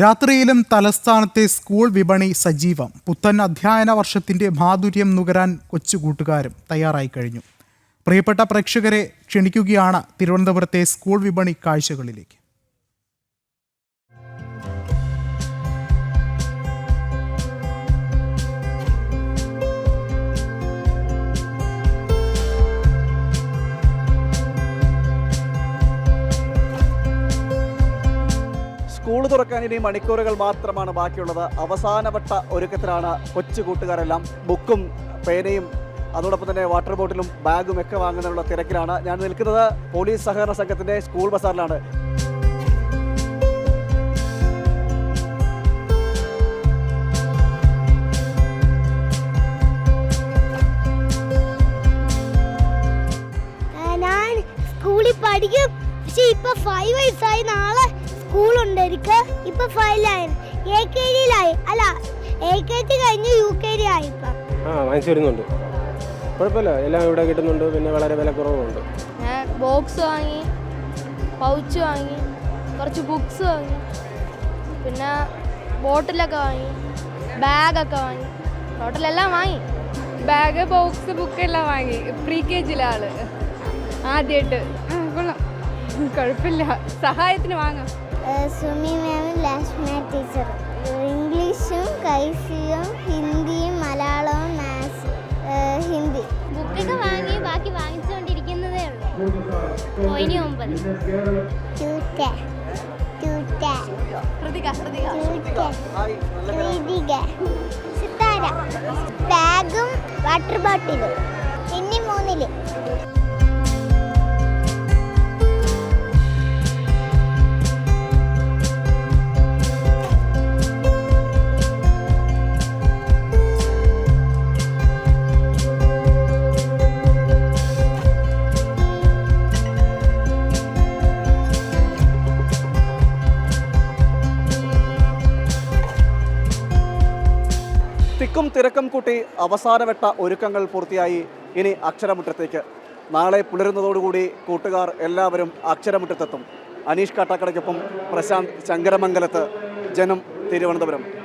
രാത്രിയിലും തലസ്ഥാനത്തെ സ്കൂൾ വിപണി സജീവം. പുത്തൻ അധ്യയന വർഷത്തിന്റെ മാധുര്യം നുകരാൻ കൊച്ചു കൂട്ടുകാരും തയ്യാറായി കഴിഞ്ഞു. പ്രിയപ്പെട്ട പ്രേക്ഷകരെ ക്ഷണിക്കുകയാണ് തിരുവനന്തപുരത്തെ സ്കൂൾ വിപണി കാഴ്ചകളിലേക്ക്. സ്കൂൾ തുറക്കാൻ ഇനി മണിക്കൂറുകൾ മാത്രമാണ് ബാക്കിയുള്ളത്. അവസാനവട്ട ഒരുക്കത്തിലാണ് കൊച്ചു കൂട്ടുകാരെല്ലാം ബുക്കും പേനയും അതോടൊപ്പം തന്നെ വാട്ടർ ബോട്ടിലും ബാഗും ഒക്കെ വാങ്ങുന്നതിനുള്ള തിരക്കിലാണ്. ഞാൻ നിൽക്കുന്നത് പോലീസ് സഹകരണ സംഘത്തിന്റെ സ്കൂൾ ബസാറിലാണ്. ഞാൻ സ്കൂളിൽ പഠിക്കും. പക്ഷെ ഇപ്പൊ ഫൈവ് വയസ്സായി നാളെ ഇപ്പൊ ഫൈവിലായി എ കെ ജിയിലായി അല്ല എ കെ ജി കഴിഞ്ഞ് യു കെ ജി ആയി ഇപ്പൊ. ആ വാങ്ങിച്ചു വരുന്നുണ്ട്. കുഴപ്പമില്ല. എല്ലാം ഇവിടെ കിട്ടുന്നുണ്ട്. പിന്നെ വളരെ വില കുറവുണ്ട് ഞാൻ ബോക്സ് വാങ്ങി പൗച്ച് വാങ്ങി കുറച്ച് ബുക്സ് വാങ്ങി പിന്നെ ബോട്ടിലൊക്കെ വാങ്ങി ബാഗൊക്കെ വാങ്ങി. ടോട്ടലെല്ലാം വാങ്ങി. ബാഗ് ബോക്സ് ബുക്ക് എല്ലാം വാങ്ങി. പ്രീ കെ ജിയിലെ ആൾ. ആദ്യമായിട്ട് കൊള്ളാം. കുഴപ്പമില്ല. സഹായത്തിന് വാങ്ങാം. സുമി മാമും ലക്ഷ്മ ടീച്ചറും ഇംഗ്ലീഷും കൈസിയും ഹിന്ദിയും മലയാളവും മാത്സ് ഹിന്ദി. ബുക്കൊക്കെ വാങ്ങി ബാക്കി വാങ്ങിച്ചുകൊണ്ടിരിക്കുന്നതേ ഉള്ളൂ. ഒമ്പത്. ബാഗും വാട്ടർ ബോട്ടിലും ഇനി മൂന്നിൽ. തിക്കും തിരക്കും കൂട്ടി അവസാനവട്ട ഒരുക്കങ്ങൾ പൂർത്തിയായി. ഇനി അക്ഷരമുറ്റത്തേക്ക്. നാളെ പുലരുന്നതോടുകൂടി കൂട്ടുകാർ എല്ലാവരും അക്ഷരമുറ്റത്തെത്തും. അനീഷ് കാട്ടാക്കടയ്ക്കൊപ്പം പ്രശാന്ത് ശങ്കരമംഗലത്ത്. ജനം തിരുവനന്തപുരം.